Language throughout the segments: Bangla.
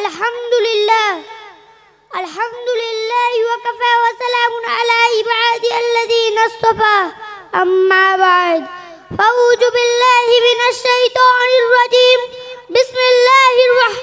الحمد لله الحمد لله وكفى وسلام على عبادي الذين اصطفى. أما بعد فأعوذ بالله من الشيطان الرجيم. بسم الله الرحمن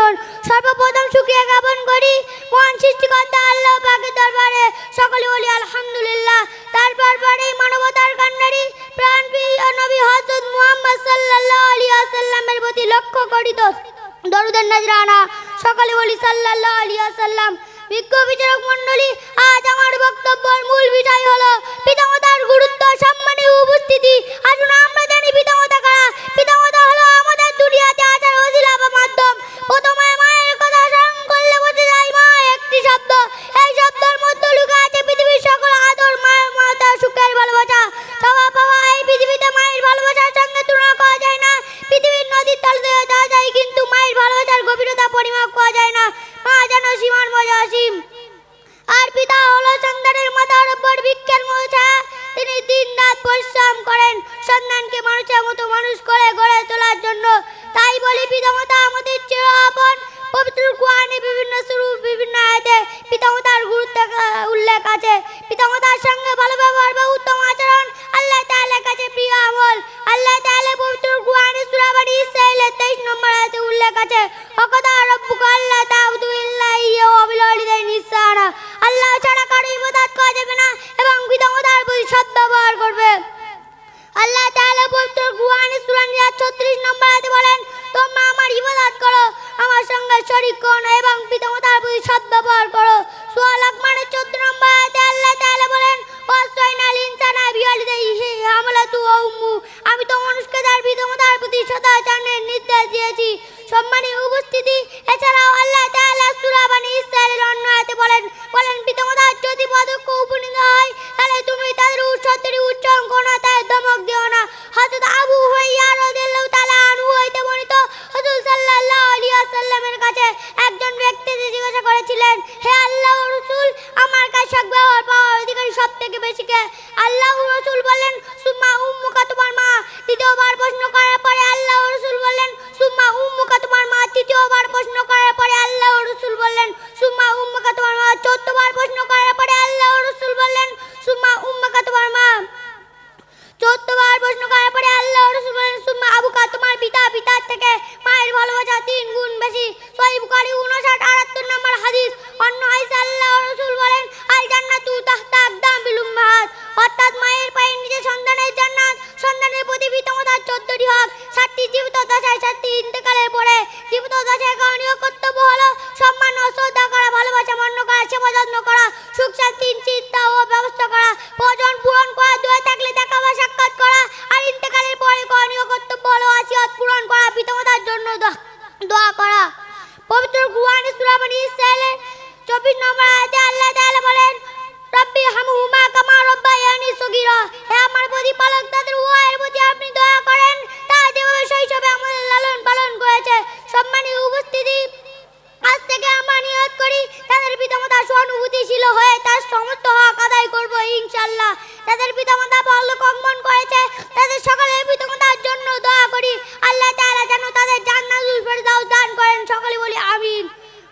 অভিনন্দন সর্বপ্রথম সুক্রিয়া জ্ঞাপন করি। মহান সৃষ্টিকর্তা আল্লাহ পাকের দরবারে সকলে বলি আলহামদুলিল্লাহ। তারপর পরেই মানবতার কান্নারি প্রাণ প্রিয় নবী হযরত মুহাম্মদ সাল্লাল্লাহু আলাইহি ওয়াসাল্লামের প্রতি লক্ষ্য করিত। দরুদের নজরানা সকলে বলি সাল্লাল্লাহু আলাইহি ওয়াসাল্লাম, বিজ্ঞ বিচারক মণ্ডলী, আজ আমার বক্তব্যের মূল বিষয় হলো পিতামাতার গুরুত্ব সম্মানে উপস্থিতি। আসুন আমরা জানি পিতামাতা সঙ্গে শরীক করো এবং পিতামাতার প্রতি সদ্ব্যবহার করো। সূরা লোকমানের 14 নম্বর আল্লাহ তাআলা বলেন ওয়াসাইনাল ইনসানা বিওয়ালিদাইহি হামালাতু তু উম্মু। আমি তো মানুষকে তার পিতামাতার প্রতি সদাচরণের নির্দেশ দিয়েছি। সম্মানী উপস্থিতি, এছাড়াও আল্লাহ তাআলা সূরা বানি ইসরাঈলের অন্য আয়াতে বলেন থেকে বেশি কে? আল্লাহর রাসূল বললেন সুম্মা উম্মুকা, তোমার মা। দ্বিতীয়বার প্রশ্ন করার পরে আল্লাহর রাসূল বললেন সুম্মা উম্মুকা, তোমার মা। তৃতীয়বার প্রশ্ন করার পরে আল্লাহর রাসূল বললেন সুম্মা উম্মুকা, তোমার মা। চৌদ্দবার প্রশ্ন করার পরে আল্লাহর রাসূল বললেন সুম্মা উম্মুকা, তোমার মা। চোদ্দবার প্রশ্ন করার পরে আল্লাহ রসুল বলেন, সুম্মা আবুকা, তোমার পিতা। পিতার থেকে মায়ের ভালোবাসা তিন গুণ বেশি। সহি বুখারী উনষাট আটাত্তর নম্বর হাদিস। অন্য হাদিসে পূরণ করা, দোয়া থাকলে দেখা দোয়া- করা। পবিত্র কুরআনে সূরা বনি ইসরাঈলের 24 নম্বর আল্লাহ বলেন, রব্বি হামহুমা কামা রব্বায়ানি সগীরা। হে আমার প্রতিপালক, তাদের সহানুভূতিশীল হয়ে তার সমস্ত হক আদায় করব ইনশাল্লাহ তাদের পিতামাতা ভালো কম্বন করেছে। তাদের সকলের পিতামাতার জন্য দোয়া করি। আল্লাহ তাআলা যেন তাদের জান্নাতুল ফেরদাউস দান করেন। সকলে বলি, আমিন।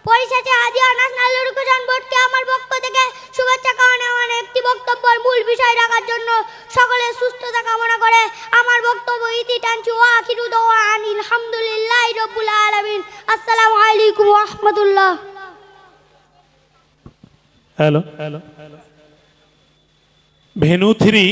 পরিশেষে হাদিয়া ন্যাশনাল এডুকেশন বোর্ডকে আমার পক্ষ থেকে শুভেচ্ছা কামনা আমার একটি বক্তব্যের মূল বিষয় রাখার জন্য সকলে সুস্থতা কামনা করে। আমার বক্তব্য ইতি টানছি। ও আখিরু দোয়া আনিল হামদুলিল্লাহ রব্বুল আলামিন। আসসালামু আলাইকুম ওয়া রাহমাতুল্লাহ হ্যালো ভেনু থ্রি